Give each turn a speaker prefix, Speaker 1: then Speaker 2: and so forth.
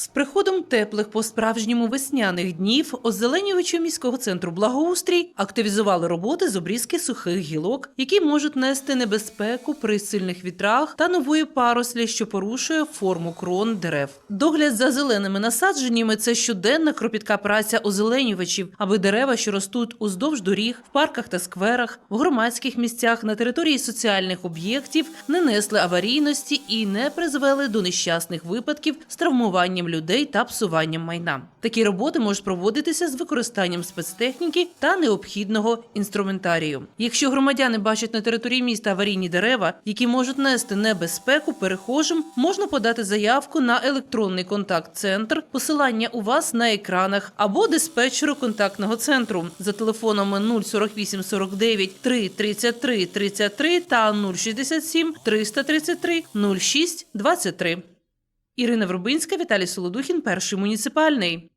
Speaker 1: З приходом теплих по-справжньому весняних днів озеленювачі міського центру благоустрій активізували роботи з обрізки сухих гілок, які можуть нести небезпеку при сильних вітрах та нової парослі, що порушує форму крон дерев. Догляд за зеленими насадженнями це щоденна кропітка праця озеленювачів, аби дерева, що ростуть уздовж доріг, в парках та скверах, в громадських місцях на території соціальних об'єктів, не несли аварійності і не призвели до нещасних випадків з травмуванням людей та псуванням майна. Такі роботи можуть проводитися з використанням спецтехніки та необхідного інструментарію. Якщо громадяни бачать на території міста аварійні дерева, які можуть нести небезпеку перехожим, можна подати заявку на електронний контакт-центр, посилання у вас на екранах або диспетчеру контактного центру за телефонами 048 49 3 33 33 та 067 333 06 23. Ірина Врубинська, Віталій Солодухін, перший муніципальний.